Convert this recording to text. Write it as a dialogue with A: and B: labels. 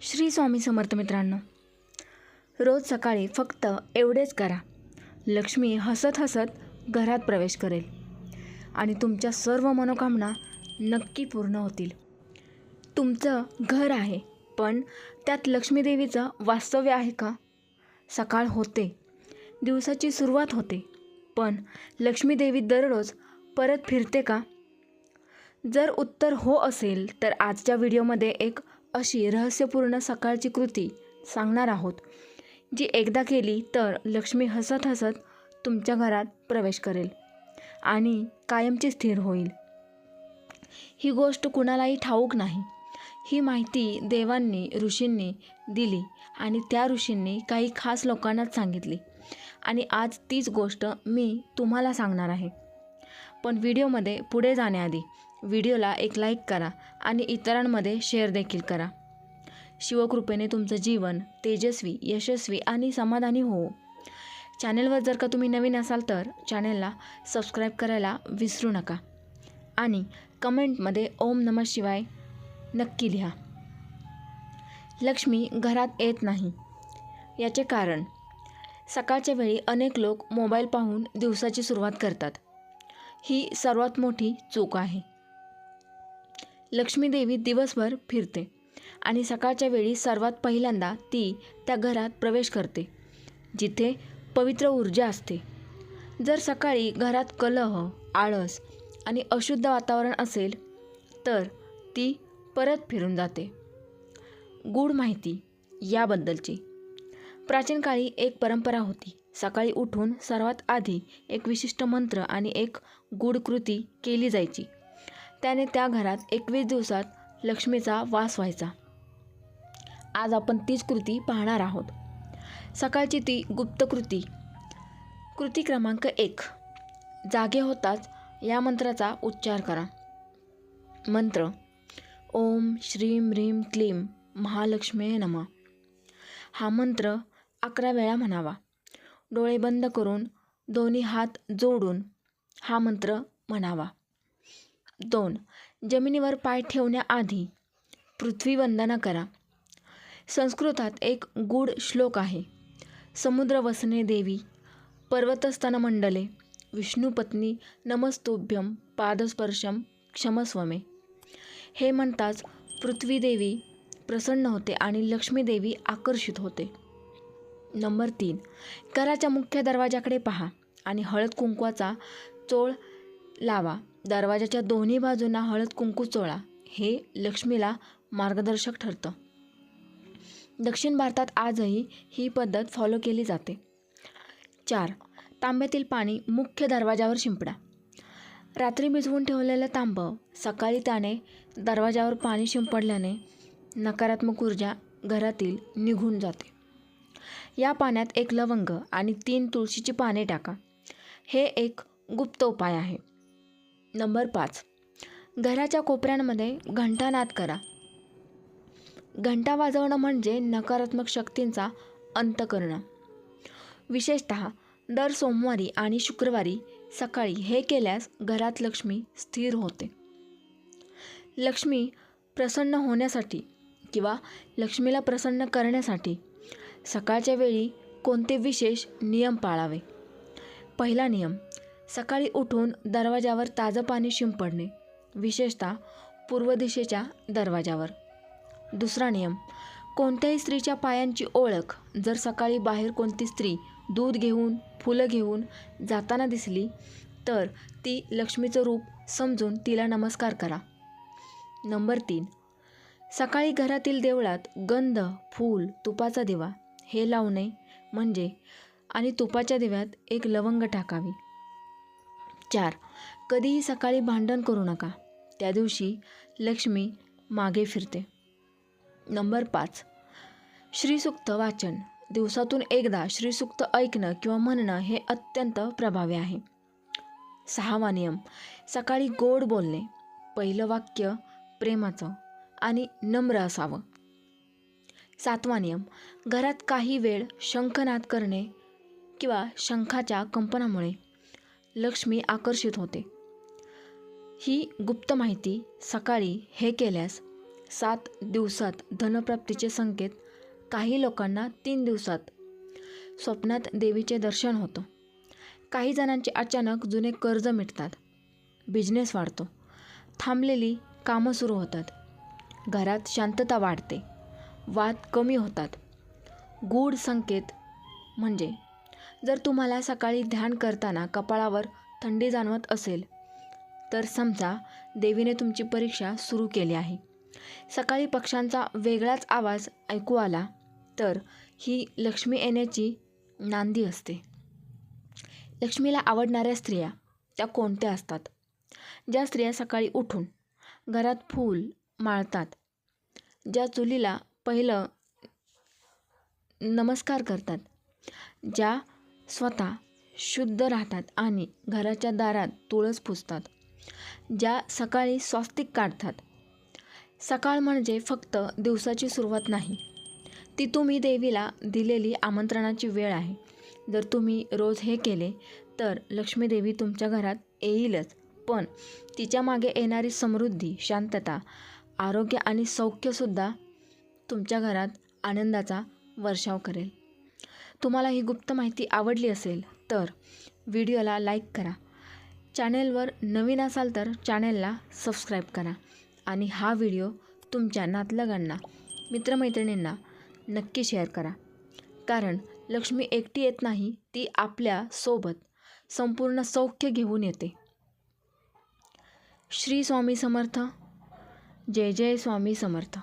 A: श्री स्वामी समर्थ मित्रांनो रोज सकाळी फक्त एवढेच करा. लक्ष्मी हसत हसत घरात प्रवेश करेल आणि तुमच्या सर्व मनोकामना नक्की पूर्ण होतील. तुमचं घर आहे पण त्यात लक्ष्मीदेवीचं वास्तव्य आहे का? सकाळ होते दिवसाची सुरुवात होते पण लक्ष्मीदेवी दररोज परत फिरते का? जर उत्तर हो असेल तर आजच्या व्हिडिओमध्ये एक अशी रहस्यपूर्ण सकाळची कृती सांगणार आहोत जी एकदा केली तर लक्ष्मी हसत हसत तुमच्या घरात प्रवेश करेल आणि कायमची स्थिर होईल. ही गोष्ट कुणालाही ठाऊक नाही. ही माहिती देवांनी ऋषींनी दिली आणि त्या ऋषींनी काही खास लोकांनाच सांगितली आणि आज तीच गोष्ट मी तुम्हाला सांगणार आहे. पण व्हिडिओमध्ये पुढे जाण्याआधी व्हिडिओला एक लाईक करा आणि इतरांमध्ये शेअर देखील करा. शिवकृपेने तुमचं जीवन तेजस्वी यशस्वी आणि समाधानी हो चॅनेलवर जर का तुम्ही नवीन असाल तर चॅनेलला सबस्क्राईब करायला विसरू नका आणि कमेंटमध्ये ओम नम शिवाय नक्की लिहा. लक्ष्मी घरात येत नाही. याचे कारण सकाळच्या वेळी अनेक लोक मोबाईल पाहून दिवसाची सुरुवात करतात. ही सर्वात मोठी चूक आहे. लक्ष्मीदेवी दिवसभर फिरते आणि सकाळच्या वेळी सर्वात पहिल्यांदा ती त्या घरात प्रवेश करते जिथे पवित्र ऊर्जा असते. जर सकाळी घरात कलह आळस आणि अशुद्ध वातावरण असेल तर ती परत फिरून जाते. गूढ माहिती याबद्दलची. प्राचीन काळी एक परंपरा होती. सकाळी उठून सर्वात आधी एक विशिष्ट मंत्र आणि एक गूढ कृती केली जायची. त्याने त्या घरात एकवीस दिवसात लक्ष्मीचा वास व्हायचा. आज आपण तीच कृती पाहणार आहोत. सकाळची ती गुप्त कृती. कृती क्रमांक एक. जागे होताच या मंत्राचा उच्चार करा. मंत्र. ओम श्रीम ह्रीम क्लीम महालक्ष्मी नमः. हा मंत्र अकरा वेळा म्हणावा. डोळे बंद करून दोन्ही हात जोडून हा मंत्र म्हणावा. दोन. जमिनीवर पाय ठेवण्याआधी पृथ्वी वंदना करा. संस्कृतात एक गूढ श्लोक आहे. समुद्र वसने देवी पर्वतस्तन मंडले विष्णुपत्नी नमस्तुभ्यम पादस्पर्शम क्षमस्वमे. हे म्हणताच पृथ्वीदेवी प्रसन्न होते आणि लक्ष्मीदेवी आकर्षित होते. नंबर तीन. घराच्या मुख्य दरवाजाकडे पहा आणि हळद कुंकवाचा चोळ लावा. दरवाजाच्या दोन्ही बाजूंना हळद कुंकू चोळा हे लक्ष्मीला मार्गदर्शक ठरतं. दक्षिण भारतात आजही ही पद्धत फॉलो केली जाते. चार तांब्यातील पाणी मुख्य दरवाजावर शिंपडा. रात्री भिजवून ठेवलेलं तांबं सकाळी त्याने दरवाजावर पाणी शिंपडल्याने नकारात्मक ऊर्जा घरातील निघून जाते. या पाण्यात एक लवंग आणि तीन तुळशीची पाने टाका. हे एक गुप्त उपाय आहे. नंबर पाच. घराच्या कोपऱ्यांमध्ये घंटानाद करा. घंटा वाजवणं म्हणजे नकारात्मक शक्तींचा अंत करणं. विशेषत दर सोमवारी आणि शुक्रवारी सकाळी हे केल्यास घरात लक्ष्मी स्थिर होते. लक्ष्मी प्रसन्न होण्यासाठी किंवा लक्ष्मीला प्रसन्न करण्यासाठी सकाळच्या वेळी कोणते विशेष नियम पाळावे? पहिला नियम सकाळी उठून दरवाजावर ताजं पाणी शिंपडणे विशेषतः पूर्व दिशेच्या दरवाजावर. दुसरा नियम कोणत्याही स्त्रीच्या पायांची ओळख जर सकाळी बाहेर कोणती स्त्री दूध घेऊन फुलं घेऊन जाताना दिसली तर ती लक्ष्मीचं रूप समजून तिला नमस्कार करा. नंबर तीन सकाळी घरातील देवळात गंध फूल तुपाचा दिवा हे लावणे म्हणजे आणि तुपाच्या दिव्यात एक लवंग टाकावी. चार. कधीही सकाळी भांडण करू नका. त्या दिवशी लक्ष्मी मागे फिरते. नंबर पाच. श्रीसुक्त वाचन. दिवसातून एकदा श्रीसुक्त ऐकणं किंवा म्हणणं हे अत्यंत प्रभावी आहे. सहावा नियम. सकाळी गोड बोलणे. पहिलं वाक्य प्रेमाचं आणि नम्र असावं. सातवा नियम. घरात काही वेळ शंखनाद करणे किंवा शंखाच्या कंपनामुळे. लक्ष्मी आकर्षित होते. ही गुप्त माहिती सकाळी हे केल्यास सात दिवसात धनप्राप्तीचे संकेत काही लोकांना तीन दिवसात स्वप्नात देवीचे दर्शन होतं. काही जणांचे अचानक जुने कर्ज मिटतात. बिझनेस वाढतो. थांबलेली कामं सुरू होतात. घरात शांतता वाढते. वाद कमी होतात. गूढ संकेत म्हणजे जर तुम्हाला सकाळी ध्यान करताना कपाळावर थंडी जाणवत असेल तर समजा देवीने तुमची परीक्षा सुरू केली आहे. सकाळी पक्ष्यांचा वेगळाच आवाज ऐकू आला तर ही लक्ष्मी येण्याची नांदी असते. लक्ष्मीला आवडणाऱ्या स्त्रिया त्या कोणत्या असतात? ज्या स्त्रिया सकाळी उठून घरात फूल माळतात ज्या चुलीला पहिलं नमस्कार करतात ज्या स्वतः शुद्ध राहतात आणि घराच्या दारात तुळस पुजतात ज्या सकाळी स्वास्तिक काढतात. सकाळ म्हणजे फक्त दिवसाची सुरुवात नाही. ती तुम्ही देवीला दिलेली आमंत्रणाची वेळ आहे. जर तुम्ही रोज हे केले तर लक्ष्मी देवी तुमच्या घरात येईलच. पण तिच्यामागे येणारी समृद्धी शांतता आरोग्य आणि सौख्यसुद्धा तुमच्या घरात आनंदाचा वर्षाव करेल. तुम्हाला ही गुप्त माहिती आवडली असेल तर व्हिडिओला लाईक करा. चॅनेलवर नवीन असाल तर चॅनेलला सबस्क्राईब करा आणि हा व्हिडिओ तुमच्या नातलगांना मित्रमैत्रिणींना नक्की शेअर करा. कारण लक्ष्मी एकटी येत नाही ती आपल्यासोबत संपूर्ण सौख्य घेऊन येते. श्री स्वामी समर्थ. जय जय स्वामी समर्थ.